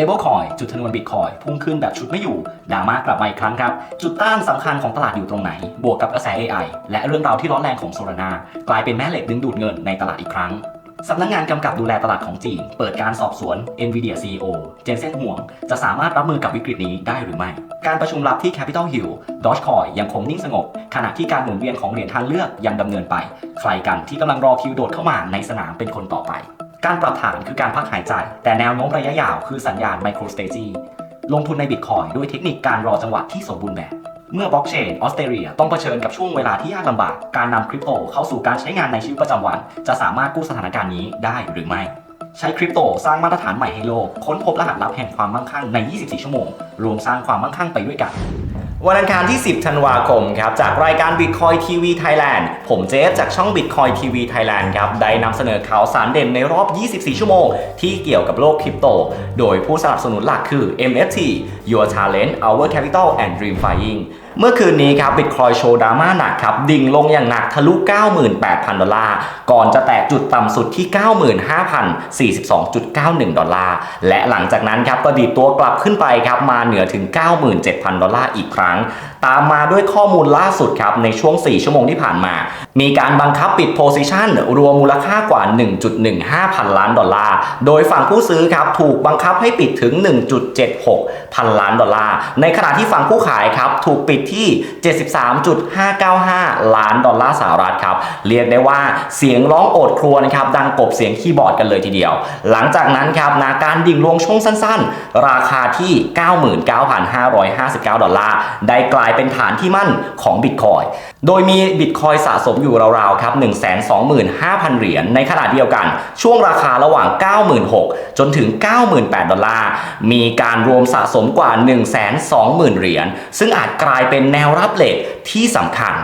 Stablecoin จุดชนวน Bitcoin พุ่งขึ้นแบบชุดไม่อยู่ดราม่ากลับมาอีกครั้งครับ จุดต้านสำคัญของตลาดอยู่ตรงไหน บวกกับกระแส AI และเรื่องราวที่ร้อนแรงของโซลาร่ากลายเป็นแม่เหล็กดึงดูดเงินในตลาดอีกครั้งสำนักงานกำกับดูแลตลาดของจีน เปิดการสอบสวน NVIDIA CEO เจนเซนห่วง จะสามารถรับมือกับวิกฤตนี้ได้หรือไม่ การประชุมลับที่ Capitol Hill Dogecoin ยังคงนิ่งสงบ ขณะที่การหมุนเวียนของเหรียญทางเลือกยังดำเนินไป ใครกันที่กำลังรอคิวโดดเข้ามาในสนามเป็นคนต่อไป การปรับฐานคือการพักหายใจ แต่แนวโน้มระยะยาวคือสัญญาณ MicroStrategy ลงทุนในบิตคอยด้วยเทคนิคการรอจังหวะที่สมบูรณ์แบบ เมื่อบล็อกเชนออสเตรเลียต้องเผชิญกับช่วงเวลาที่ยากลำบาก การนำคริปโตเข้าสู่การใช้งานในชีวิตประจำวัน จะสามารถกู้สถานการณ์นี้ได้หรือไม่ ใช้คริปโตสร้างมาตรฐานใหม่ให้โลก ค้นพบรหัสลับแห่งความมั่งคั่งใน 24 ชั่วโมง รวมสร้างความมั่งคั่งไปด้วยกัน วันอังคารที่ 10 ธันวาคมครับจากรายการ Bitcoin TV Thailand ผมเจฟจากช่อง Bitcoin TV Thailand ครับได้นำเสนอข่าวสารเด่นในรอบ 24 ชั่วโมง ที่เกี่ยวกับโลกคริปโต โดยผู้สนับสนุนหลักคือ MFT Your Talent Our Capital and Dream Flying เมื่อคืนนี้ครับ Bitcoin โชว์ดราม่าหนักครับ ดิ่งลงอย่างหนักทะลุ 98,000 ดอลลาร์ ก่อนจะแตะจุดต่ำสุดที่ 95,042.91 ดอลลาร์ และหลังจากนั้นครับก็ดีตัวกลับขึ้นไปครับมาเหนือถึง 97,000 ดอลลาร์อีกครั้ง ตามมาด้วยข้อมูลล่าสุดครับ ในช่วง 4 ชั่วโมงที่ผ่านมา มีการบังคับปิดโพซิชันรวมมูลค่ากว่า 1.15 พันล้านดอลลาร์ โดยฝั่งผู้ซื้อครับถูกบังคับให้ปิดถึง 1.76 พันล้านดอลลาร์ ในขณะที่ฝั่งผู้ขายครับถูกปิดที่ 73.595 ล้านดอลลาร์สหรัฐครับ เรียกได้ว่าเสียงร้องโอดครวญครับ ดังกบเสียงคีย์บอร์ดกันเลยทีเดียว หลังจากนั้นครับนาการดิ่งลงช่วงสั้นๆ ราคาที่ 99,559 ดอลลาร์ ได้กลายเป็นฐานที่มั่นของบิตคอยโดยมีบิตคอยสะสมอยู่ราวๆครับ 125,000 เหรียญในขณะเดียวกัน ช่วงราคาระหว่าง 96,000 จนถึง 98,000 ดอลลาร์ มีการรวมสะสมกว่า 120,000 เหรียญ ซึ่งอาจกลายเป็นแนวรับเหล็กที่สำคัญ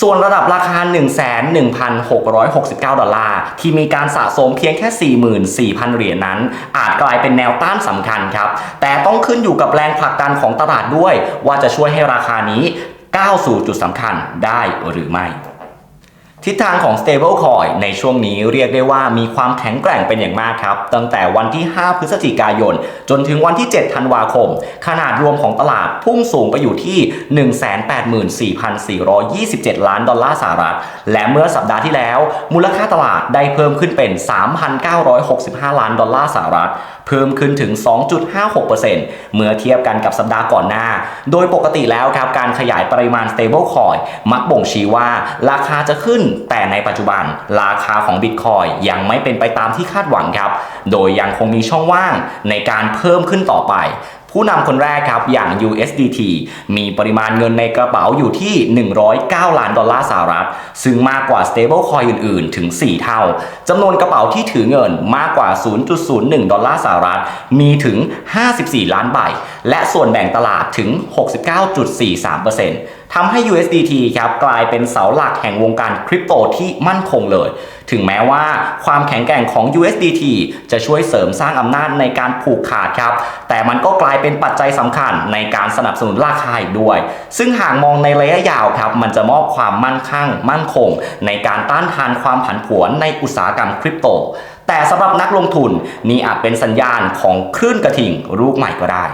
ส่วนระดับราคา 11,669 ดอลลาร์ ที่มีการสะสมเพียงแค่ 44,000 เหรียญนั้น อาจกลายเป็นแนวต้านสำคัญครับ แต่ต้องขึ้นอยู่กับแรงผลักดันของตลาดด้วย ว่าจะช่วยให้ราคานี้ ก้าวสู่จุดสำคัญได้หรือไม่ ทิศทางของ stablecoin ในช่วงนี้เรียกได้ว่ามีความแข็งแกร่งเป็นอย่างมากครับ ตั้งแต่วันที่ 5 พฤศจิกายน จนถึงวันที่ 7 ธันวาคม ขนาดรวมของตลาดพุ่งสูงไปอยู่ที่ 184,427 ล้านดอลลาร์สหรัฐ และเมื่อสัปดาห์ที่แล้ว มูลค่าตลาดได้เพิ่มขึ้นเป็น 3,965 ล้านดอลลาร์สหรัฐ เพิ่มขึ้นถึง 2.56%เมื่อเทียบกันกับสัปดาห์ก่อนหน้า โดยปกติแล้วครับการขยายปริมาณ stablecoin มักบ่งชี้ว่าราคาจะขึ้น แต่ในปัจจุบัน ราคาของ Bitcoin ยังไม่เป็นไปตามที่คาดหวังครับ โดยยังคงมีช่องว่างในการเพิ่มขึ้นต่อไป ผู้นำคนแรกครับอย่าง USDT มีปริมาณเงินในกระเป๋าอยู่ที่ 109 ล้านดอลลาร์สหรัฐ ซึ่งมากกว่า stablecoin อื่นๆ ถึง 4 เท่าจำนวนกระเป๋าที่ถือเงินมากกว่า 0.01 ดอลลาร์สหรัฐ มีถึง 54 ล้านใบ และส่วนแบ่งตลาดถึง 69.43% ทำให้ USDT ครับกลายเป็นเสาหลักแห่งวงการคริปโตที่มั่นคงเลย ถึงแม้ว่าความแข็งแกร่งของ USDT จะช่วยเสริมสร้างอำนาจในการผูกขาดครับ แต่มันก็กลายเป็นปัจจัยสำคัญในการสนับสนุนราคาอีกด้วย ซึ่งหากมองในระยะยาวครับมันจะมอบความมั่นคงมั่นคง ในการต้านทานความผันผวนในอุตสาหกรรมคริปโต แต่สำหรับนักลงทุนนี่อาจเป็นสัญญาณของคลื่นกระถิ่งลูกใหม่ก็ได้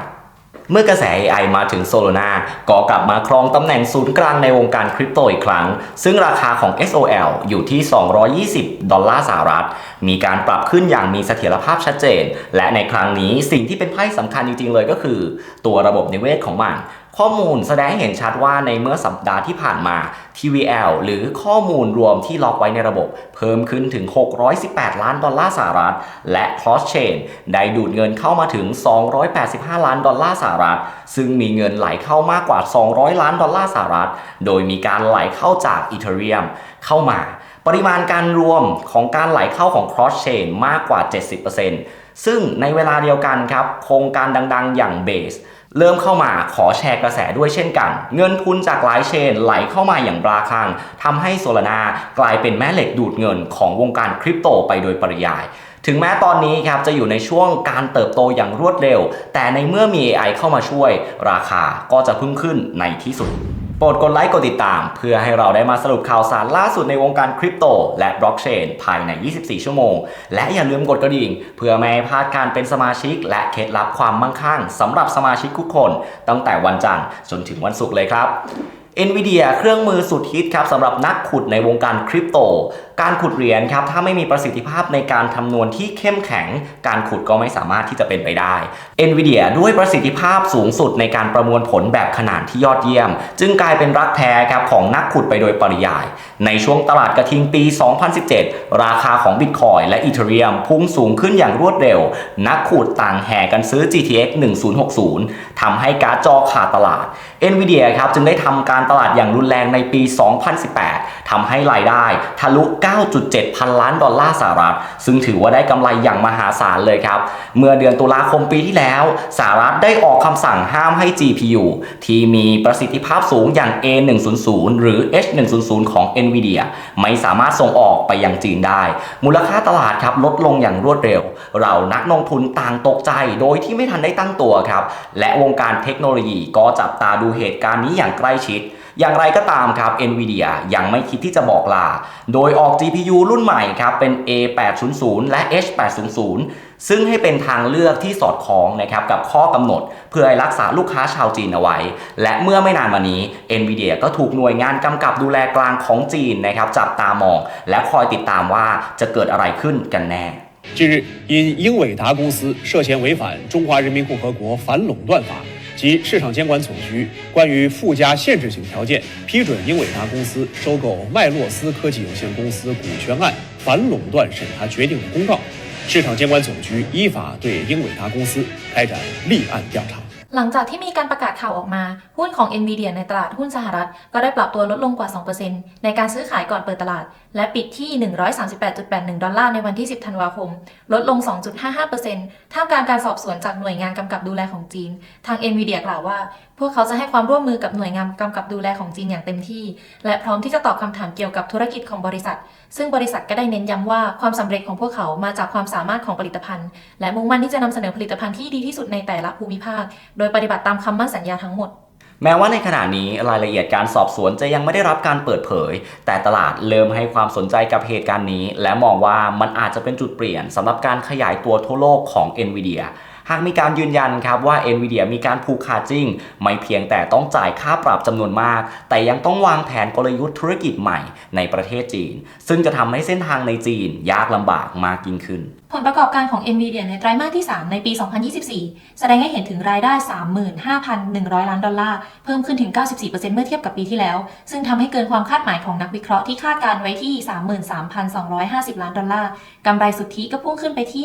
เมื่อกระแส AI มาถึงโซโลนาก็กลับมาครองตำแหน่งศูนย์กลางในวงการคริปโตอีกครั้ง ซึ่งราคาของ SOL อยู่ที่ 220 ดอลลาร์สหรัฐ มีการปรับขึ้นอย่างมีเสถียรภาพชัดเจน และในครั้งนี้สิ่งที่เป็นไพ่สำคัญจริงๆเลยก็คือ ตัวระบบนิเวศของมัน ข้อมูลแสดงให้เห็นชัดว่าในเมื่อสัปดาห์ที่ผ่านมา TVL หรือข้อมูลรวมที่ล็อกไว้ในระบบ เพิ่มขึ้นถึง 618 ล้านดอลลาร์สหรัฐ และ Cross Chain ได้ดูดเงินเข้ามาถึง 285 ล้านดอลลาร์สหรัฐ ซึ่งมีเงินไหลเข้ามากกว่า 200 ล้านดอลลาร์สหรัฐ โดยมีการไหลเข้าจาก Ethereum เข้ามา ปริมาณการรวมของการไหลเข้าของ Cross Chain มากกว่า 70%ซึ่งในเวลาเดียวกันครับ โครงการดังๆ อย่าง Base เริ่มเข้ามาขอแชร์กระแสด้วยเช่นกัน เงินทุนจากหลายเชนไหลเข้ามาอย่างปลาคลังทำให้โซลานากลายเป็นแม่เหล็กดูดเงินของวงการคริปโตไปโดยปริยายถึงแม้ตอนนี้ครับจะอยู่ในช่วงการเติบโตอย่างรวดเร็ว แต่ในเมื่อมี AI เข้ามาช่วย ราคาก็จะพึ่งขึ้นในที่สุด โปรดกดไลค์กดติดตาม เพื่อให้เราได้มาสรุปข่าวสารล่าสุดในวงการคริปโต และบล็อกเชนภายใน 24 ชั่วโมง และอย่าลืมกดกระดิ่ง เพื่อไม่ให้พลาดการเป็นสมาชิก และเคล็ดลับความมั่งคั่งสำหรับสมาชิกทุกคน ตั้งแต่วันจันทร์จนถึงวันศุกร์เลยครับ NVIDIA เครื่องมือสุดฮิตครับสำหรับนักขุดในวงการคริปโต การขุดเหรียญครับถ้าไม่มีประสิทธิภาพในการคำนวณที่เข้มแข็ง การขุดก็ไม่สามารถที่จะเป็นไปได้ NVIDIA ด้วยประสิทธิภาพสูงสุดในการประมวลผลแบบขนาดที่ยอดเยี่ยม จึงกลายเป็นรักแท้ครับของนักขุดไปโดยปริยาย ในช่วงตลาดกระทิงปี 2017 ราคาของ Bitcoin และ Ethereum พุ่งสูงขึ้นอย่างรวดเร็ว นักขุดต่างแห่กันซื้อ GTX 1060ทำให้การ์ดจอขาดตลาด NVIDIA ครับจึงได้ทำการตลาดอย่างรุนแรงในปี 2018ทำให้รายได้ทะลุ 9.7 พันล้านดอลลาร์สหรัฐ ซึ่งถือว่าได้กำไรอย่างมหาศาลเลยครับ เมื่อเดือนตุลาคมปีที่แล้วสหรัฐได้ออกคำสั่งห้ามให้ GPU ที่มีประสิทธิภาพสูงอย่าง A100 หรือ H100 ของ NVIDIA ไม่สามารถส่งออกไปยังจีนได้ มูลค่าตลาดครับลดลงอย่างรวดเร็ว เรานักลงทุนต่างตกใจโดยที่ไม่ทันได้ตั้งตัวครับ และวงการเทคโนโลยีก็จับตาดูเหตุการณ์นี้อย่างใกล้ชิด อย่างไรก็ตามครับ NVIDIA ยังไม่คิดที่จะบอกลา โดยออก GPU รุ่นใหม่ครับเป็น A800 และ H800 ซึ่งให้เป็นทางเลือกที่สอดคล้องนะครับกับข้อกำหนด เพื่อให้รักษาลูกค้าชาวจีนเอาไว้ และเมื่อไม่นานมานี้ NVIDIA ก็ถูกหน่วยงานกำกับดูแลกลางของจีนนะครับจับตามอง และคอยติดตามว่าจะเกิดอะไรขึ้นกันแน่ 近日，因英伟达公司涉嫌违反《中华人民共和国反垄断法》 及市场监管总局关于附加限制性条件批准英伟达公司收购麦洛斯科技有限公司股权案反垄断审查决定的公告，市场监管总局依法对英伟达公司开展立案调查。 หลังจากที่มีการประกาศข่าวออกมา หุ้นของ NVIDIA ในตลาดหุ้นสหรัฐ ก็ได้ปรับตัวลดลงกว่า 2%ในการซื้อขายก่อนเปิดตลาด และปิดที่ 138.81 ดอลลาร์ในวันที่ 10 ธันวาคม ลดลง 2.55%ท่ามกลางการสอบสวนจากหน่วยงานกำกับดูแลของจีน ทาง NVIDIA กล่าวว่า พวกเขาจะให้ความร่วมมือกับหน่วยงานกำกับดูแลของจีนอย่างเต็มที่ และพร้อมที่จะตอบคำถามเกี่ยวกับธุรกิจของบริษัท ซึ่งบริษัทก็ได้เน้นย้ำว่าความสำเร็จของพวกเขามาจากความสามารถของผลิตภัณฑ์ และมุ่งมั่นที่จะนำเสนอผลิตภัณฑ์ที่ดีที่สุดในแต่ละภูมิภาค โดยปฏิบัติตามคำมั่นสัญญาทั้งหมด แม้ว่าในขณะนี้รายละเอียดการสอบสวนจะยังไม่ได้รับการเปิดเผย แต่ตลาดเริ่มให้ความสนใจกับเหตุการณ์นี้ และมองว่ามันอาจจะเป็นจุดเปลี่ยนสำหรับการขยายตัวทั่วโลกของ NVIDIA หากมีการยืนยันครับว่า NVIDIA มีการผูกขาดจริง ไม่เพียงแต่ต้องจ่ายค่าปรับจำนวนมาก แต่ยังต้องวางแผนกลยุทธ์ธุรกิจใหม่ในประเทศจีน ซึ่งจะทำให้เส้นทางในจีนยากลำบากมากยิ่งขึ้น ลประกอบการของ NVIDIA ในไตรมาสที่ 3 ในปี 2024 แสดงให้เห็นถึงรายได้ 35,100 ล้านดอลลาร์ เพิ่มขึ้นถึง 94%เมื่อเทียบกับปีที่แล้ว ซึ่งทำให้เกินความคาดหมายของนักวิเคราะห์ที่คาดการไว้ที่ 33,250 ล้านดอลลาร์ กำไรสุทธิก็พุ่งขึ้นไปที่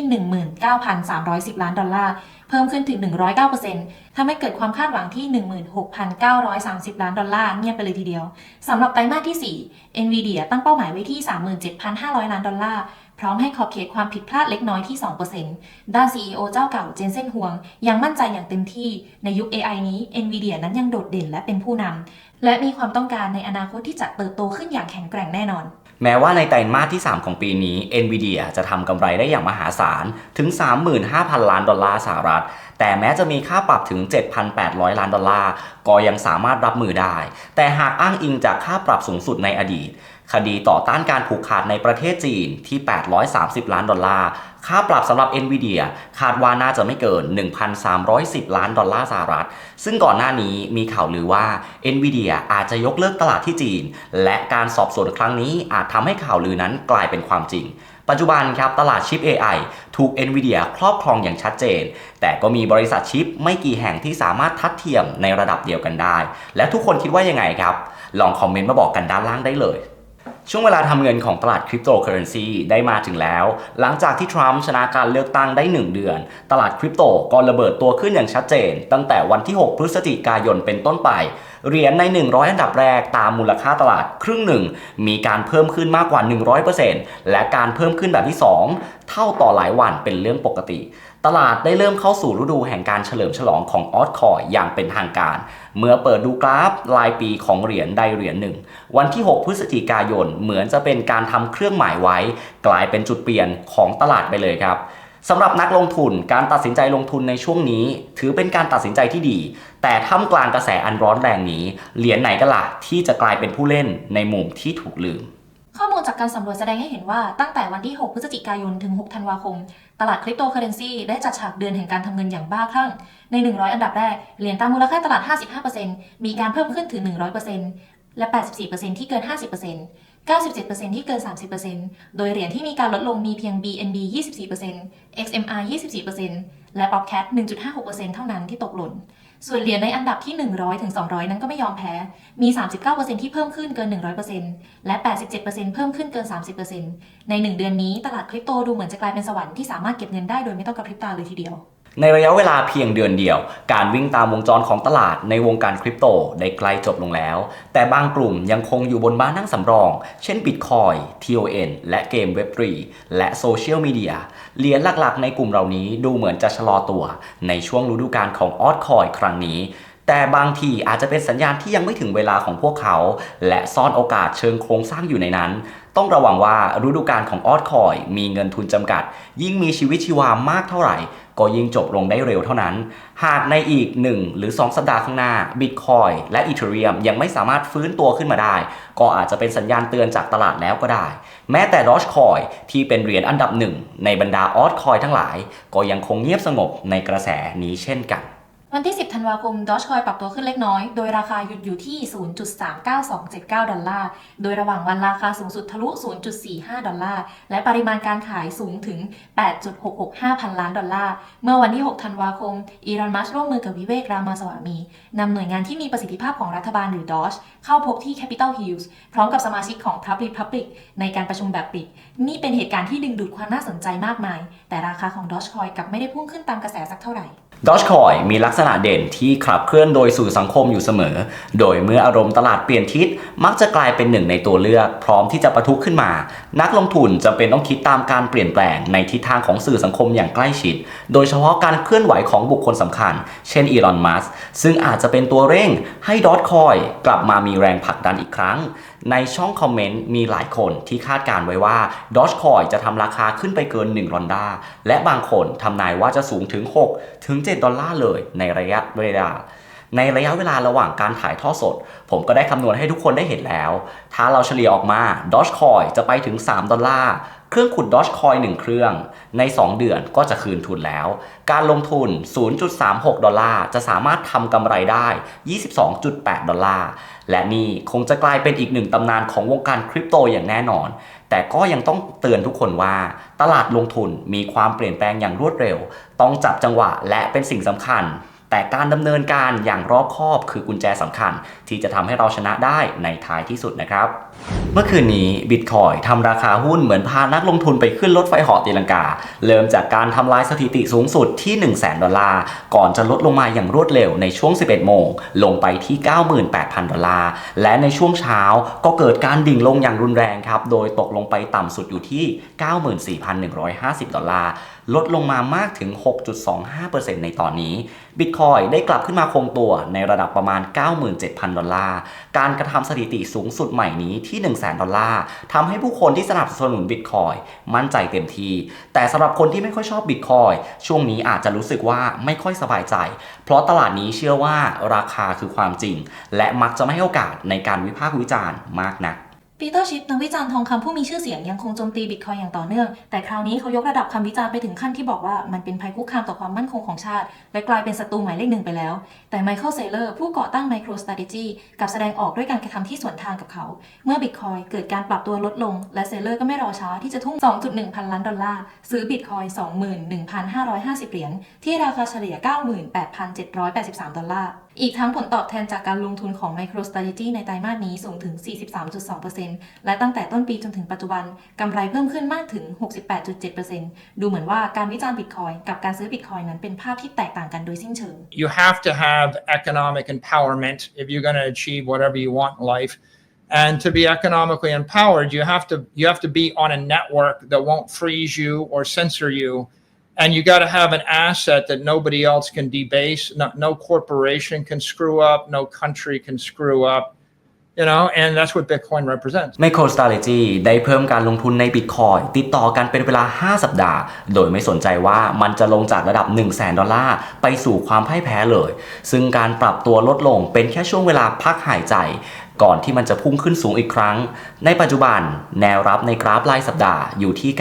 19,310 ล้านดอลลาร์ เพิ่มขึ้นถึง 109%ทำให้เกิดความคาดหวังที่ 16,930 ล้านดอลลาร์เงียบไปเลยทีเดียวสำหรับไตรมาสที่ 4 NVIDIA ตั้งเป้าหมายไว้ที่ 37,500 ล้านดอลลาร์ พร้อมให้ขอบเขตความผิดพลาดเล็กน้อยที่ 2%ด้าน CEO เจ้าเก่าเจนเซนฮวง ยังมั่นใจอย่างเต็มที่ในยุค AI นี้ NVIDIA นั้นยังโดดเด่นและเป็นผู้นำและมีความต้องการในอนาคตที่จะเติบโตขึ้นอย่างแข็งแกร่งแน่นอนแม้ว่าในไตรมาสที่ 3 ของปีนี้ NVIDIA จะทำกำไรได้อย่างมหาศาล ถึง 35,000 ล้านดอลลาร์สหรัฐ แต่แม้จะมีค่าปรับถึง 7,800 ล้านดอลลาร์ ก็ยังสามารถรับมือได้ แต่หากอ้างอิงจากค่าปรับสูงสุดในอดีต คดีต่อต้านการผูกขาดในประเทศจีนที่ 830 ล้านดอลลาร์ ค่าปรับสำหรับ NVIDIA คาดว่าน่าจะไม่เกิน 1,310 ล้านดอลลาร์สหรัฐ ซึ่งก่อนหน้านี้มีข่าวลือว่า NVIDIA อาจจะยกเลิกตลาดที่จีน และการสอบสวนครั้งนี้อาจทำให้ข่าวลือนั้นกลายเป็นความจริงปัจจุบันครับตลาดชิป AI ถูก NVIDIA ครอบครองอย่างชัดเจน แต่ก็มีบริษัทชิปไม่กี่แห่งที่สามารถทัดเทียมในระดับเดียวกันได้ และทุกคนคิดว่ายังไงครับ ลองคอมเมนต์มาบอกกันด้านล่างได้เลย ช่วงเวลาทำเงินของตลาดคริปโตเคอเรนซีได้มาถึงแล้ว หลังจากที่ทรัมป์ชนะการเลือกตั้งได้ 1 เดือน ตลาดคริปโตก็ระเบิดตัวขึ้นอย่างชัดเจน ตั้งแต่วันที่ 6 พฤศจิกายนเป็นต้นไป เหรียญใน 100 อันดับแรกตามมูลค่าตลาดครึ่งหนึ่ง มีการเพิ่มขึ้นมากกว่า 100%และการเพิ่มขึ้นแบบที่ 2 เท่าต่อหลายวันเป็นเรื่องปกติ ตลาดได้เริ่มเข้าสู่ฤดูแห่งการเฉลิมฉลองของออสคอยอย่างเป็นทางการ เมื่อเปิดดูกราฟรายปีของเหรียญใดเหรียญหนึ่ง วันที่ 6 พฤศจิกายนเหมือนจะเป็นการทำเครื่องหมายไว้ กลายเป็นจุดเปลี่ยนของตลาดไปเลยครับสำหรับนักลงทุนการตัดสินใจลงทุนในช่วงนี้ ถือเป็นการตัดสินใจที่ดี แต่ท่ามกลางกระแสอันร้อนแรงนี้ เหรียญไหนกันล่ะที่จะกลายเป็นผู้เล่นในมุมที่ถูกลืม ข้อมูลจากการสำรวจแสดงให้เห็นว่าตั้งแต่วันที่ 6 พฤศจิกายน ถึง 6 ธันวาคม ตลาดคริปโตเคอเรนซีได้จัดฉากเดือนแห่งการทำเงินอย่างบ้าคลั่ง ใน 100 อันดับแรก เหรียญตามมูลค่าตลาด 55%มีการเพิ่มขึ้นถึง 100%และ 84%ที่เกิน 50% 97%ที่เกิน 30%โดยเหรียญที่มีการลดลงมีเพียง BNB 24% XMR 24%และ Popcat 1.56%เท่านั้นที่ตกหล่น ส่วนเหรียญในอันดับที่ 100ถึง200 นั้นก็ไม่ยอมแพ้ มี 39%ที่เพิ่มขึ้นเกิน 100%และ 87%เพิ่มขึ้นเกิน 30%ใน 1 เดือนนี้ตลาดคริปโตดูเหมือนจะกลายเป็นสวรรค์ที่สามารถเก็บเงินได้โดยไม่ต้องกระพริบตาเลยทีเดียว ในระยะเวลาเพียงเดือนเดียว การวิ่งตามวงจรของตลาดในวงการคริปโตได้ใกล้จบลงแล้ว แต่บางกลุ่มยังคงอยู่บนม้านั่งสำรอง เช่น Bitcoin TON และเกม Web3 และโซเชียลมีเดียเหรียญหลักๆ ในกลุ่มเหล่านี้ดูเหมือนจะชะลอตัว ในช่วงฤดูกาลของออ c คอยครั้งนี้แต่บางทีอาจจะเป็นสัญญาณที่ยังไม่ถึงเวลาของพวกเขา และซ่อนโอกาสเชิงโครงสร้างอยู่ในนั้น ต้องระวังว่าฤดูกาลของออ c คอย มีเงินทุนจำกัด ยิ่งมีชีวิตชีวามากเท่าไหร่ ก็ยิ่งจบลงได้เร็วเท่านั้น หากในอีก 1 หรือ 2 สัปดาห์ข้างหน้า Bitcoin และ Ethereum ยังไม่สามารถฟื้นตัวขึ้นมาได้ ก็อาจจะเป็นสัญญาณเตือนจากตลาดแล้วก็ได้ แม้แต่ Dogecoin ที่เป็นเหรียญอันดับหนึ่งในบรรดาออ t คอยทั้งหลาย ก็ยังคงเงียบสงบในกระแสนี้เช่นกัน วันที่ 10 ธันวาคม Dogecoin ปรับตัวขึ้นเล็กน้อย โดยราคาหยุดอยู่ที่ 0.39279 ดอลลาร์ โดยระหว่างวันราคาสูงสุดทะลุ 0.45 ดอลลาร์ และปริมาณการขายสูงถึง 8.665 พันล้านดอลลาร์ เมื่อวันที่ 6 ธันวาคม อีรอน มัสร่วมมือกับวิเวก รามาสวามี นำหน่วยงานที่มีประสิทธิภาพของรัฐบาลหรือ Doge เข้าพบที่ Capitol Hills พร้อมกับสมาชิกของ Public Public ในการประชุมแบบปิด นี่เป็นเหตุการณ์ที่ดึงดูดความน่าสนใจมากมาย แต่ราคาของ Dogecoin กลับไม่ได้พุ่งขึ้นตามกระแสสักเท่าไหร่ Dogecoin มีลักษณะเด่นที่ขับเคลื่อนโดยสื่อสังคมอยู่เสมอ โดยเมื่ออารมณ์ตลาดเปลี่ยนทิศมักจะกลายเป็นหนึ่งในตัวเลือก พร้อมที่จะประทุขึ้นมา นักลงทุนจำเป็นต้องคิดตามการเปลี่ยนแปลงในทิศทางของสื่อสังคมอย่างใกล้ชิด โดยเฉพาะการเคลื่อนไหวของบุคคลสำคัญ เช่นอีลอน มัสซึ่งอาจจะเป็นตัวเร่งให้ Dogecoin กลับมามีแรงผลักดันอีกครั้ง ในช่องคอมเมนต์มีหลายคนที่คาดการไว้ว่า Dogecoin จะทำราคาขึ้นไปเกิน 1 ดอลลาร์ และบางคนทำนายว่าจะสูงถึง 6 ถึง 7 ดอลลาร์เลยในระยะเวลาในระยะเวลาระหว่างการถ่ายทอดสด ผมก็ได้คำนวณให้ทุกคนได้เห็นแล้ว ถ้าเราเฉลี่ยออกมา Dogecoin จะไปถึง 3 ดอลลาร์ เครื่องขุด Dogecoin 1เครื่องใน 2 เดือนก็จะคืนทุนแล้ว การลงทุน 0.36 ดอลลาร์ จะสามารถทำกำไรได้ 22.8 ดอลลาร์ และนี่คงจะกลายเป็นอีกหนึ่งตำนานของวงการคริปโตอย่างแน่นอน แต่ก็ยังต้องเตือนทุกคนว่า ตลาดลงทุนมีความเปลี่ยนแปลงอย่างรวดเร็ว ต้องจับจังหวะและเป็นสิ่งสำคัญ แต่การดำเนินการอย่างรอบคอบคือกุญแจสำคัญ ที่จะทำให้เราชนะได้ในท้ายที่สุดนะครับ เมื่อคืนนี้บิตคอยทำราคาหุ้นเหมือนพานักลงทุนไปขึ้นรถไฟเหาะตีลังกา เริ่มจากการทำลายสถิติสูงสุดที่ 1 0 0 0 0แดอลลาร์ ก่อนจะลดลงมาอย่างรวดเร็วในช่วง 11 โมง ลงไปที่ 98,000 ดอลลาร์ และในช่วงเช้าก็เกิดการดิ่งลงอย่างรุนแรงครับ โดยตกลงไปต่ำสุดอยู่ที่ 94,150 ดอลลาร์ลดลงมามากถึง 6.25%ในตอนนี้บิตคอยได้กลับขึ้นมาคงตัวในระดับประมาณ 97,000 ดอลลาร์ การกระทำสถิติสูงสุดใหม่นี้ที่ 1 0 0 0 0แดอลลาร์ทำให้ผู้คนที่สนับสนุนบิตคอยมั่นใจเต็มที แต่สำหรับคนที่ไม่ค่อยชอบบิตคอยช่วงนี้อาจจะรู้สึกว่าไม่ค่อยสบายใจ เพราะตลาดนี้เชื่อว่าราคาคือความจริง และมักจะไม่ให้โอกาสในการวิพากษ์วิจารณ์มากนัก ปีเตอร์ชิปนักวิจารณ์ทองคำผู้มีชื่อเสียงยังคงโจมตีบิตคอยอย่างต่อเนื่อง แต่คราวนี้เขายกระดับคำวิจารณ์ไปถึงขั้นที่บอกว่ามันเป็นภัยคุกคามต่อความมั่นคงของชาติ และกลายเป็นศัตรูหมายเลขหนึ่งไปแล้ว แต่ไมเคิลเซเลอร์ผู้ก่อตั้ง MicroStrategy กับแสดงออกด้วยการกระทำที่สวนทางกับเขา เมื่อบิตคอยเกิดการปรับตัวลดลง และเซเลอร์ก็ไม่รอช้าที่จะทุ่ม 2.1 พันล้านดอลลาร์ซื้อบิตคอย21,550 เหรียญที่ราคาเฉลี่ย 98,783 ดอลลาร์อีกทั้งผลตอบแทนจากการลงทุนของ MicroStrategy ในไตรมาสนี้สูงถึง 43.2%และตั้งแต่ต้นปีจนถึงปัจจุบันกำไรเพิ่มขึ้นมากถึง 68.7%ดูเหมือนว่าการวิจารณ์บิตคอยกับการซื้อบิตคอยนั้นเป็นภาพที่แตกต่างกันโดยสิ้นเชิง you have to have economic empowerment if you're going to achieve whatever you want in life and to be economically empowered you have to you have to be on a network that won't freeze you or censor you and you got to have an asset that nobody else can debase no, no corporation can screw up no country can screw up you know, and that's what Bitcoin represents. MicroStrategy ได้เพิ่มการลงทุนใน Bitcoin ติดต่อกันเป็นเวลา 5 สัปดาห์ โดยไม่สนใจว่ามันจะลงจากระดับ 1 0 0 0 0แดอลลาร์ ไปสู่ความพ่ายแพ้เลย ซึ่งการปรับตัวลดลงเป็นแค่ช่วงเวลาพักหายใจ ก่อนที่มันจะพุ่งขึ้นสูงอีกครั้ง ในปัจจุบันแนวรับในกราฟรายสัปดาห์อยู่ที่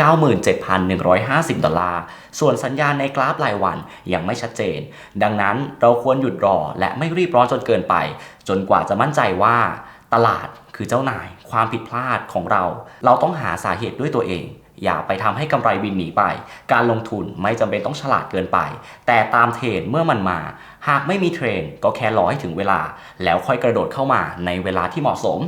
97,150 ดอลลาร์ ส่วนสัญญาณในกราฟรายวันยังไม่ชัดเจน ดังนั้นเราควรหยุดรอและไม่รีบร้อนจนเกินไป จนกว่าจะมั่นใจว่า ตลาดคือเจ้านาย ความผิดพลาดของเรา เราต้องหาสาเหตุด้วยตัวเอง อย่าไปทำให้กำไรบินหนีไป การลงทุนไม่จำเป็นต้องฉลาดเกินไป แต่ตามเทรนเมื่อมันมา หากไม่มีเทรนก็แค่รอให้ถึงเวลา แล้วค่อยกระโดดเข้ามาในเวลาที่เหมาะสม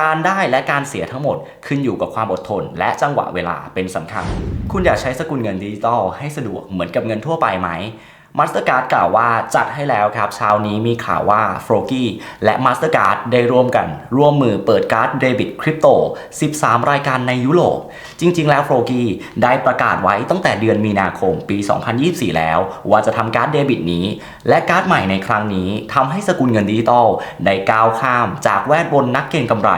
การได้และการเสียทั้งหมดขึ้นอยู่กับความอดทน และจังหวะเวลาเป็นสำคัญ คุณอยากใช้สกุลเงินดิจิตอลให้สะดวกเหมือนกับเงินทั่วไปไหม Mastercard กล่าวว่าจัดให้แล้วครับเช้านี้มีข่าวว่า f r o g y และ Mastercard ได้ร่วมกัน ร่วมมือเปิดการ์ดเดบิตคริปโต 13 รายการในยุโรป จริง ๆ แล้ว f r o g y ได้ประกาศไว้ตั้งแต่เดือนมีนาคมปี 2024 แล้ว ว่าจะทำการ์ดเดบิตนี้ และการ์ดใหม่ในครั้งนี้ทำให้สกุลเงินดิจิตอลได้ก้าวข้ามจากแวดวงนักเก็งกำไร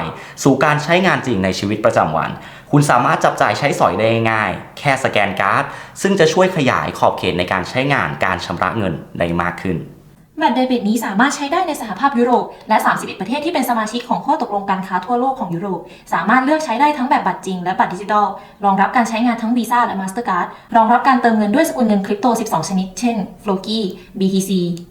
สู่การใช้งานจริงในชีวิตประจำวัน คุณสามารถจับจ่ายใช้สอยได้ง่าย แค่สแกนการ์ดซึ่งจะช่วยขยายขอบเขตในการใช้งานการชำระเงินได้มากขึ้น บัตรเดบิตนี้สามารถใช้ได้ในสหภาพยุโรป และ 31 ประเทศที่เป็นสมาชิกของข้อตกลงการค้าทั่วโลกของยุโรป สามารถเลือกใช้ได้ทั้งแบบบัตรจริงและบัตรดิจิทัล รองรับการใช้งานทั้ง Visa และ Mastercard รองรับการเติมเงินด้วยสกุลเงินคริปโต 12 ชนิด เช่น Floki BTC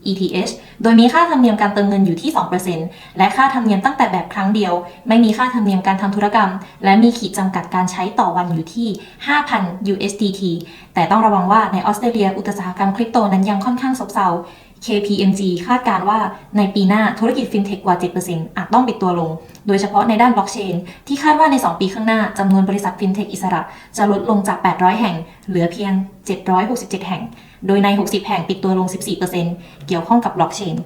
ETH โดยมีค่าธรรมเนียมการเติมเงินอยู่ที่ 2%และค่าธรรมเนียมตั้งแต่แบบครั้งเดียว ไม่มีค่าธรรมเนียมการทำธุรกรรม และมีขีดจำกัดการใช้ต่อวันอยู่ที่ 5,000 USDT แต่ต้องระวังว่าในออสเตรเลียอุตสาหกรรมคริปโตนั้นยังค่อนข้างซบเซา KPMG คาดการว่าในปีหน้าธุรกิจฟินเทคกว่า 7%อาจต้องปิดตัวลง โดยเฉพาะในด้านบล็อกเชนที่คาดว่าใน 2 ปีข้างหน้าจำนวนบริษัทฟินเทคอิสระ จะลดลงจาก 800 แห่ง เหลือเพียง 767 แห่ง โดยใน 60 แห่งปิดตัวลง 14%เกี่ยวข้องกับบล็อกเชน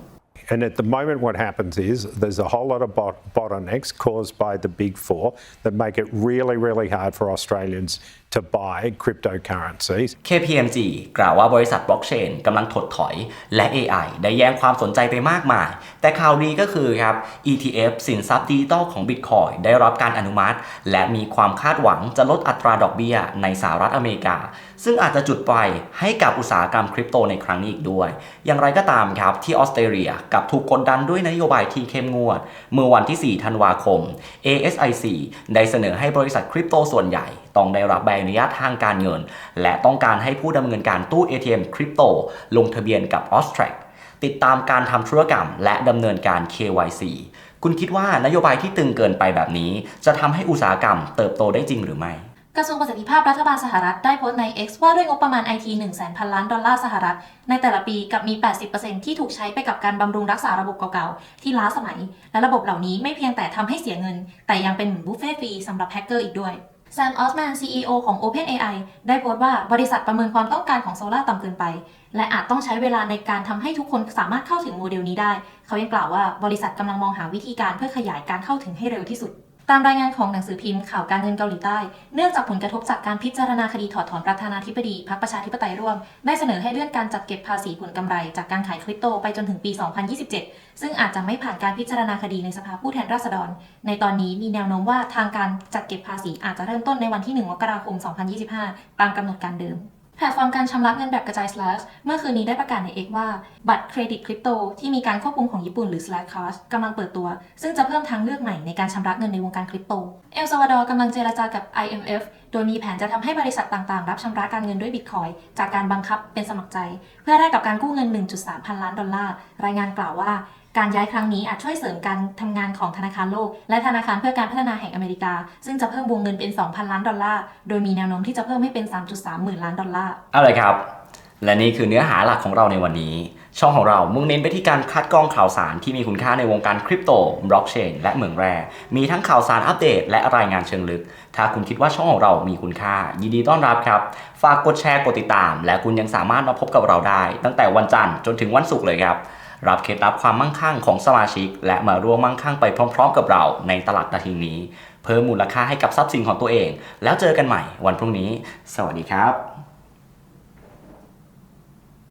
And at the moment, what happens is there's a whole lot of bottlenecks caused by the big four that make it really, really hard for Australians to buy cryptocurrencies. KPMG กล่าวว่าบริษัทบล็อกเชนกำลังถดถอย และ AI ได้แย่งความสนใจไปมากมาย แต่ข่าวดีก็คือครับ ETF สินทรัพย์ดิจิตอลของ Bitcoin ได้รับการอนุมัติ และมีความคาดหวังจะลดอัตราดอกเบี้ยในสหรัฐอเมริกา ซึ่งอาจจะจุดไฟให้กับอุตสาหกรรมคริปโตในครั้งนี้อีกด้วย อย่างไรก็ตามครับที่ออสเตรเลียกับถูกกดดันด้วยนโยบายที่เข้มงวด เมื่อวันที่ 4 ธันวาคม ASIC ได้เสนอให้บริษัทคริปโตส่วนใหญ่ ต้องได้รับใบอนุญาตทางการเงิน และต้องการให้ผู้ดำเนินการตู้ ATM คริปโตลงทะเบียนกับ o s t r a c ติดตามการทำธุรกรรม และดำเนินการ KYC คุณคิดว่านโยบายที่ตึงเกินไปแบบนี้ จะทำให้อุตสาหกรรมเติบโตได้จริงหรือไม่กระทรวงประสิทธิภาพรัฐบาลสหรัฐได้โพสต์ใน X ว่าด้วยงบประมาณ IT 1 0 0 0 0พันล้านดอลลาร์สหรัฐ ในแต่ละปีกับมี 80%ที่ถูกใช้ไปกับการบำรุงรักษาระบบเก่าๆ ที่ล้าสมัย และระบบเหล่านี้ไม่เพียงแต่ทำให้เสียเงิน แต่ยังเป็นเหมือนบุฟเฟ่ฟรีสำหรับแฮกเกอร์อีกด้วย แซมออสแมน CEO ของ OpenAI ได้โพสต์ว่าบริษัทประเมินความต้องการของโซลาร์ต่ำเกินไป และอาจต้องใช้เวลาในการทำให้ทุกคนสามารถเข้าถึงโมเดลนี้ได้ เขายังกล่าวว่าบริษัทกำลังมองหาวิธีการเพื่อขยายการเข้าถึงให้เร็วที่สุด ตามรายงานของหนังสือพิมพ์ข่าวการเงินเกาหลีใต้ เนื่องจากผลกระทบจากการพิจารณาคดีถอดถอนประธานาธิบดีพรรคประชาธิปไตยร่วม ได้เสนอให้เลื่อนการจัดเก็บภาษีผลกำไร จากการขายคริปโตไปจนถึงปี 2027 ซึ่งอาจจะไม่ผ่านการพิจารณาคดีในสภาผู้แทนราษฎร ในตอนนี้มีแนวโน้มว่าทางการจัดเก็บภาษีอาจจะเริ่มต้นในวันที่ 1 มกราคม 2025 ตามกำหนดการเดิม แพลตฟอร์มการชำระเงินแบบกระจาย Slash เมื่อคืนนี้ได้ประกาศใน X ว่า บัตรเครดิตคริปโตที่มีการควบคุมของญี่ปุ่นหรือ Slash Cash กำลังเปิดตัว ซึ่งจะเพิ่มทางเลือกใหม่ในการชำระเงินในวงการคริปโต เอลซาวาดอร์กำลังเจรจากับ IMF โดยมีแผนจะทำให้บริษัทต่างๆ รับชำระการเงินด้วยบิตคอยจากการบังคับเป็นสมัครใจ เพื่อได้กับการกู้เงิน 1.3 พันล้านดอลลาร์รายงานกล่าวว่า การย้ายครั้งนี้อาจช่วยเสริมการทำงานของธนาคารโลก และธนาคารเพื่อการพัฒนาแห่งอเมริกา ซึ่งจะเพิ่มวงเงินเป็น 2,000 ล้านดอลลาร์ โดยมีแนวโน้มที่จะเพิ่มให้เป็น 3.3 หมื่นล้านดอลลาร์เอาเลยครับ และนี่คือเนื้อหาหลักของเราในวันนี้ ช่องของเรามุ่งเน้นไปที่การคัดกรองข่าวสารที่มีคุณค่าในวงการคริปโตบล็อกเชนและเหมืองแร่มีทั้งข่าวสารอัปเดต และรายงานเชิงลึก ถ้าคุณคิดว่าช่องของเรามีคุณค่า ยินดีต้อนรับครับ ฝากกดแชร์กดติดตาม และคุณยังสามารถมาพบกับเราได้ ตั้งแต่วันจันทร์จนถึงวันศุกร์เลยครับ รับเคล็ดลับความมั่งคั่งของสมาชิก และมาร่วมมั่งคั่งไปพร้อม ๆ กับเราในตลาดนาทีนี้ เพิ่มมูลค่าให้กับทรัพย์สินของตัวเอง แล้วเจอกันใหม่วันพรุ่งนี้ สวัสดีครับ